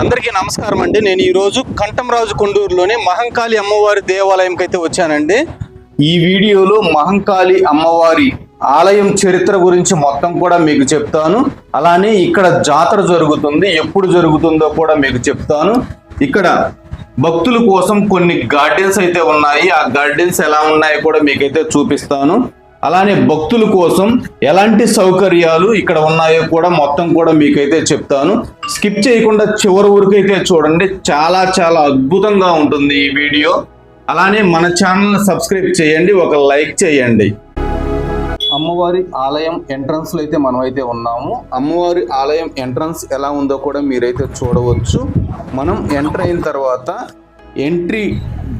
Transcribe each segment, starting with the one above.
అందరికీ నమస్కారం అండి. నేను ఈరోజు కంఠంరాజు కొండూరులోని మహంకాళి అమ్మవారి దేవాలయంకి అయితే వచ్చానండి. ఈ వీడియోలో మహంకాళి అమ్మవారి ఆలయం చరిత్ర గురించి మొత్తం కూడా మీకు చెప్తాను. అలానే ఇక్కడ జాతర జరుగుతుంది ఎప్పుడు జరుగుతుందో కూడా మీకు చెప్తాను. ఇక్కడ భక్తుల కోసం కొన్ని గార్డెన్స్ అయితే ఉన్నాయి. ఆ గార్డెన్స్ ఎలా ఉన్నాయో కూడా మీకైతే చూపిస్తాను. అలానే భక్తుల కోసం ఎలాంటి సౌకర్యాలు ఇక్కడ ఉన్నాయో కూడా మొత్తం కూడా మీకైతే చెప్తాను. స్కిప్ చేయకుండా చివరి వరకు అయితే చూడండి. చాలా చాలా అద్భుతంగా ఉంటుంది ఈ వీడియో. అలానే మన ఛానల్ని సబ్స్క్రైబ్ చేయండి ఒక లైక్ చేయండి. అమ్మవారి ఆలయం ఎంట్రన్స్లో అయితే మనం అయితే ఉన్నాము. అమ్మవారి ఆలయం ఎంట్రన్స్ ఎలా ఉందో కూడా మీరైతే చూడవచ్చు. మనం ఎంటర్ అయిన తర్వాత ఎంట్రీ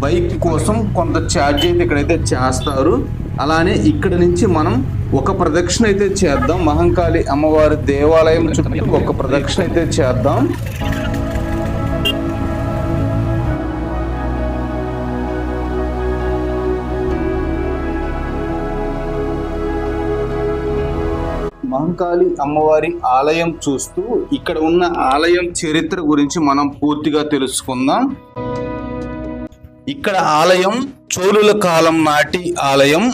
బైక్ కోసం కొంత ఛార్జ్ అయితే ఇక్కడైతే చేస్తారు. అలానే ఇక్కడ నుంచి మనం ఒక ప్రదక్షిణ అయితే చేద్దాం. మహంకాళి అమ్మవారి దేవాలయం చుట్టూ ఒక ప్రదక్షిణ అయితే చేద్దాం. మహంకాళి అమ్మవారి ఆలయం చూస్తూ ఇక్కడ ఉన్న ఆలయం చరిత్ర గురించి మనం పూర్తిగా తెలుసుకుందాం. ఇక్కడ ఆలయం చోళుల కాలం నాటి ఆలయం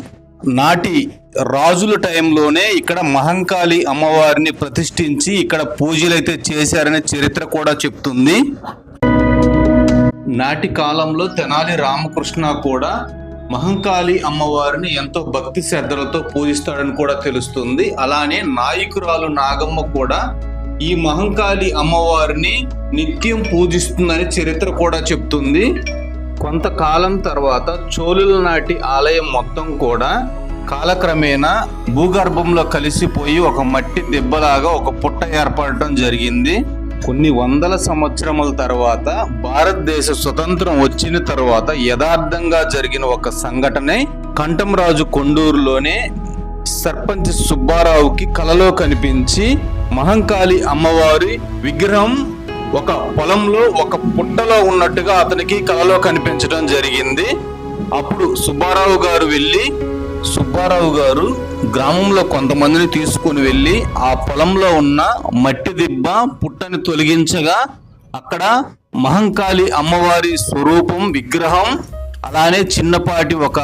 నాటి రాజుల టైంలోనే ఇక్కడ మహంకాళి అమ్మవారిని ప్రతిష్ఠించి ఇక్కడ పూజలు అయితే చేశారనే చరిత్ర కూడా చెప్తుంది. నాటి కాలంలో తెనాలి రామకృష్ణ కూడా మహంకాళి అమ్మవారిని ఎంతో భక్తి శ్రద్ధలతో పూజిస్తాడని కూడా తెలుస్తుంది. అలానే నాయకురాలు నాగమ్మ కూడా ఈ మహంకాళి అమ్మవారిని నిత్యం పూజిస్తుందని చరిత్ర కూడా చెప్తుంది. కొంతకాలం తర్వాత చోళుల నాటి ఆలయం మొత్తం కూడా కాలక్రమేణా భూగర్భంలో కలిసిపోయి ఒక మట్టి దెబ్బలాగా ఒక పుట్ట ఏర్పడటం జరిగింది. కొన్ని వందల సంవత్సరముల తర్వాత భారతదేశ స్వతంత్రం వచ్చిన తర్వాత యథార్థంగా జరిగిన ఒక సంఘటనే కంఠంరాజు కొండూరులోనే సర్పంచ్ సుబ్బారావుకి కలలో కనిపించి మహంకాళి అమ్మవారి విగ్రహం ఒక పొలంలో ఒక పుట్టలో ఉన్నట్టుగా అతనికి కలలో కనిపించడం జరిగింది. అప్పుడు సుబ్బారావు గారు వెళ్ళి సుబ్బారావు గారు గ్రామంలో కొంతమందిని తీసుకుని వెళ్ళి ఆ పొలంలో ఉన్న మట్టి దిబ్బ పుట్టని తొలగించగా అక్కడ మహంకాళి అమ్మవారి స్వరూపం విగ్రహం అలానే చిన్నపాటి ఒక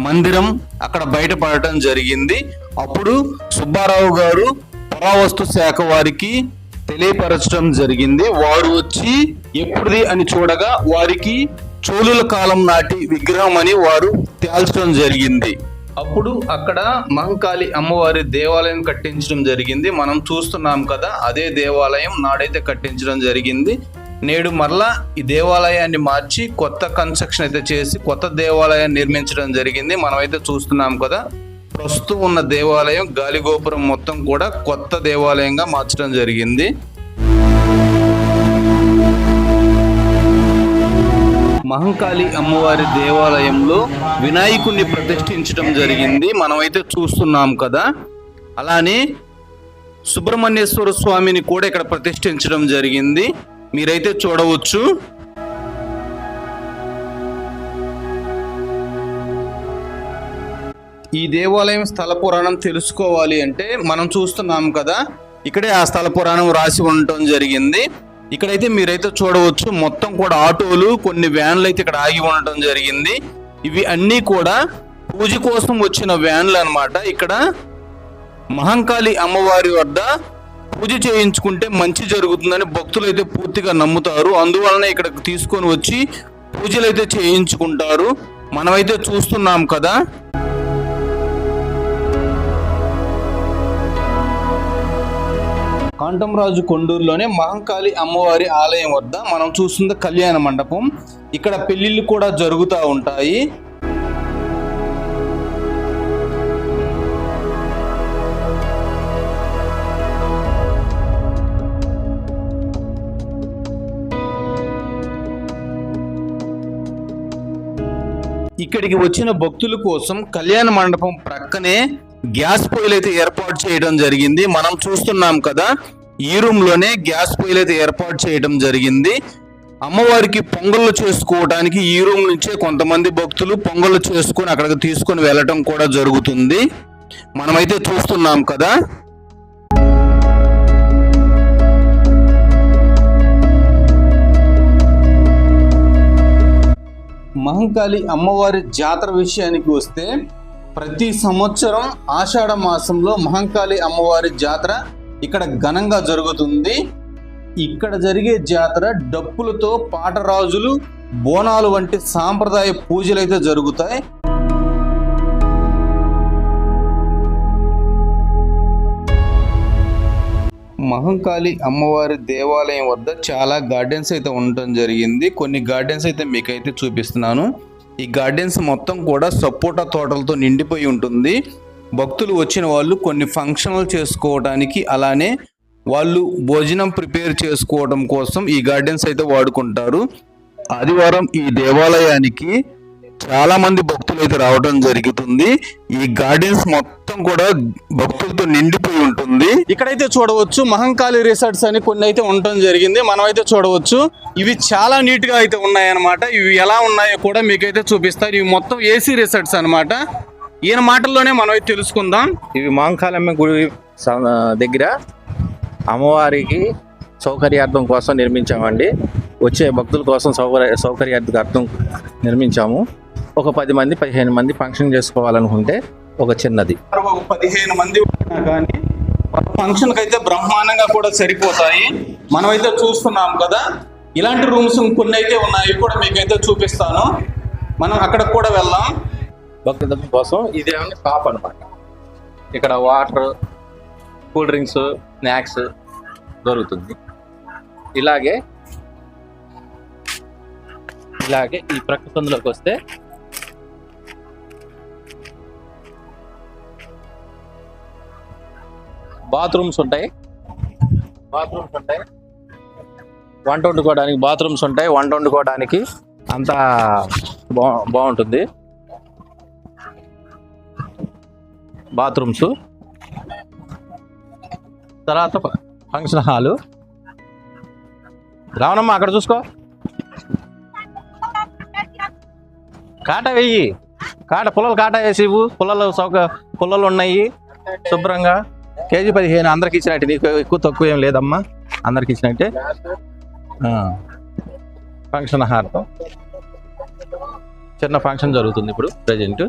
మందిరం అక్కడ బయటపడటం జరిగింది. అప్పుడు సుబ్బారావు గారు పురావస్తు శాఖ వారికి తెలియపరచడం జరిగింది. వారు వచ్చి ఎప్పుడుది అని చూడగా వారికి చోళుల కాలం నాటి విగ్రహం అని వారు తేల్చడం జరిగింది. అప్పుడు అక్కడ మహంకాళి అమ్మవారి దేవాలయం కట్టించడం జరిగింది. మనం చూస్తున్నాం కదా అదే దేవాలయం నాడైతే కట్టించడం జరిగింది. నేడు మరలా ఈ దేవాలయాన్ని మార్చి కొత్త కన్స్ట్రక్షన్ అయితే చేసి కొత్త దేవాలయాన్ని నిర్మించడం జరిగింది. మనమైతే చూస్తున్నాం కదా ప్రస్తుతం ఉన్న దేవాలయం గాలిగోపురం మొత్తం కూడా కొత్త దేవాలయంగా మార్చడం జరిగింది. మహంకాళి అమ్మవారి దేవాలయంలో వినాయకుడిని ప్రతిష్ఠించడం జరిగింది. మనమైతే చూస్తున్నాం కదా. అలానే సుబ్రహ్మణ్యేశ్వర స్వామిని కూడా ఇక్కడ ప్రతిష్ఠించడం జరిగింది. మీరైతే చూడవచ్చు. ఈ దేవాలయం స్థల పురాణం తెలుసుకోవాలి అంటే మనం చూస్తున్నాం కదా ఇక్కడే ఆ స్థల పురాణం రాసి ఉండటం జరిగింది. ఇక్కడైతే మీరైతే చూడవచ్చు మొత్తం కూడా ఆటోలు కొన్ని వ్యాన్లు అయితే ఇక్కడ ఆగి ఉండటం జరిగింది. ఇవి అన్నీ కూడా పూజ కోసం వచ్చిన వ్యాన్లు అన్నమాట. ఇక్కడ మహంకాళి అమ్మవారి వద్ద పూజ చేయించుకుంటే మంచి జరుగుతుందని భక్తులు అయితే పూర్తిగా నమ్ముతారు. అందువలన ఇక్కడ తీసుకొని వచ్చి పూజలు అయితే చేయించుకుంటారు. మనమైతే చూస్తున్నాం కదా కాంటంరాజు కొండూరులోనే మహంకాళి అమ్మవారి ఆలయం వద్ద మనం చూస్తుంది కళ్యాణ మండపం. ఇక్కడ పెళ్ళిళ్ళు కూడా జరుగుతూ ఉంటాయి. ఇక్కడికి వచ్చిన భక్తుల కోసం కళ్యాణ మండపం ప్రక్కనే గ్యాస్ పొయ్యిలు అయితే ఏర్పాటు చేయడం జరిగింది. మనం చూస్తున్నాం కదా ఈ రూమ్లోనే గ్యాస్ పొయ్యిలు అయితే ఏర్పాటు చేయడం జరిగింది. అమ్మవారికి పొంగళ్ళు చేసుకోవడానికి ఈ రూమ్ నుంచే కొంతమంది భక్తులు పొంగళ్ళు చేసుకొని అక్కడికి తీసుకొని వెళ్ళటం కూడా జరుగుతుంది. మనమైతే చూస్తున్నాం కదా. మహంకాళి అమ్మవారి జాతర విషయానికి వస్తే ప్రతి సంవత్సరం ఆషాఢ మాసంలో మహంకాళి అమ్మవారి జాతర ఇక్కడ ఘనంగా జరుగుతుంది. ఇక్కడ జరిగే జాతర డప్పులతో పాటరాజులు బోనాలు వంటి సాంప్రదాయ పూజలు అయితే జరుగుతాయి. మహంకాళి అమ్మవారి దేవాలయం వద్ద చాలా గార్డెన్స్ అయితే ఉండటం జరిగింది. కొన్ని గార్డెన్స్ అయితే మీకైతే చూపిస్తున్నాను. ఈ గార్డెన్స్ మొత్తం కూడా సపోటా తోటలతో నిండిపోయి ఉంటుంది. భక్తులు వచ్చిన వాళ్ళు కొన్ని ఫంక్షన్లు చేసుకోవడానికి అలానే వాళ్ళు భోజనం ప్రిపేర్ చేసుకోవడం కోసం ఈ గార్డెన్స్ అయితే వాడుకుంటారు. ఆదివారం ఈ దేవాలయానికి చాలా మంది భక్తులు అయితే రావడం జరుగుతుంది. ఈ గార్డెన్స్ మొత్తం కూడా భక్తులతో నిండిపోయి ఉంటుంది. ఇక్కడైతే చూడవచ్చు మహంకాళి రిసార్ట్స్ అని కొన్ని అయితే ఉండటం జరిగింది. మనం అయితే చూడవచ్చు. ఇవి చాలా నీట్గా అయితే ఉన్నాయన్నమాట. ఇవి ఎలా ఉన్నాయో కూడా మీకైతే చూపిస్తారు. ఇవి మొత్తం ఏసీ రిసార్ట్స్ అన్నమాట. ఈయన మాటల్లోనే మనం తెలుసుకుందాం. ఇవి మాంకాలమ్మ గుడి దగ్గర అమ్మవారికి సౌకర్యార్థం కోసం నిర్మించామండి. వచ్చే భక్తుల కోసం సౌకర్య సౌకర్యార్థం నిర్మించాము. ఒక పది మంది పదిహేను మంది ఫంక్షన్ చేసుకోవాలనుకుంటే ఒక చిన్నది. ఒక పదిహేను మంది కానీ ఫంక్షన్కి అయితే బ్రహ్మాండంగా కూడా సరిపోతాయి. మనం అయితే చూస్తున్నాం కదా ఇలాంటి రూమ్స్ కొన్ని అయితే ఉన్నాయి కూడా మీకైతే చూపిస్తాను. మనం అక్కడికి కూడా వెళ్దాం. భక్తుల కోసం ఇది ఏమైనా షాప్ అనమాట ఇక్కడ వాటర్ కూల్ డ్రింక్స్ స్నాక్స్ దొరుకుతుంది. ఇలాగే ఇలాగే ఈ ప్రకృతిలోకి వస్తే బాత్రూమ్స్ ఉంటాయి. బాత్రూమ్స్ ఉంటాయి. వంట వండుకోవడానికి బాత్రూమ్స్ ఉంటాయి. వంట వండుకోవడానికి అంతా బా బాగుంటుంది. బాత్రూమ్స్. తర్వాత ఫంక్షన్ హాలు. రావణమ్మ అక్కడ చూసుకో. కాట వెయ్యి. కాట పుల్లలు కాట వేసి ఇవ్వు. పుల్లలు సౌక పుల్లలు ఉన్నాయి. శుభ్రంగా. కేజీ పదిహేను అందరికి ఇచ్చినట్టు. నీకు ఎక్కువ తక్కువ ఏం లేదమ్మా. అందరికి ఇచ్చినట్టే. ఫంక్షన్ హాల్తో చిన్న ఫంక్షన్ జరుగుతుంది ఇప్పుడు ప్రజెంట్.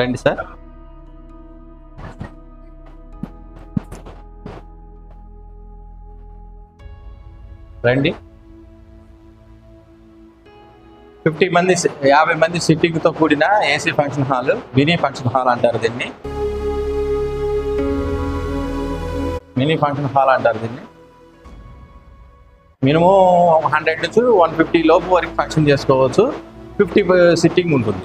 రండి సార్. రండి. ఫిఫ్టీ మంది యాభై మంది సిట్టింగ్తో కూడిన AC function hall mini function hall అంటారు దీన్ని. మినీ ఫంక్షన్ హాల్ అంటారు దీన్ని. మినిమం హండ్రెడ్ నుంచి వన్ ఫిఫ్టీ లోపు వరకు ఫంక్షన్ చేసుకోవచ్చు. ఫిఫ్టీ సిట్టింగ్ ఉంటుంది.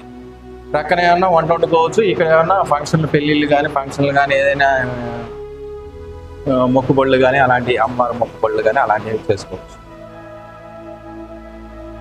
ప్రక్కన ఏమన్నా వంట వండుకోవచ్చు ఇక్కడ ఏమన్నా ఫంక్షన్లు పెళ్ళిళ్ళు కానీ ఫంక్షన్లు కానీ ఏదైనా మొక్కుబళ్ళు కానీ అలాంటి అమ్మవారి మొక్కుబళ్ళు కానీ అలాంటివి చేసుకోవచ్చు.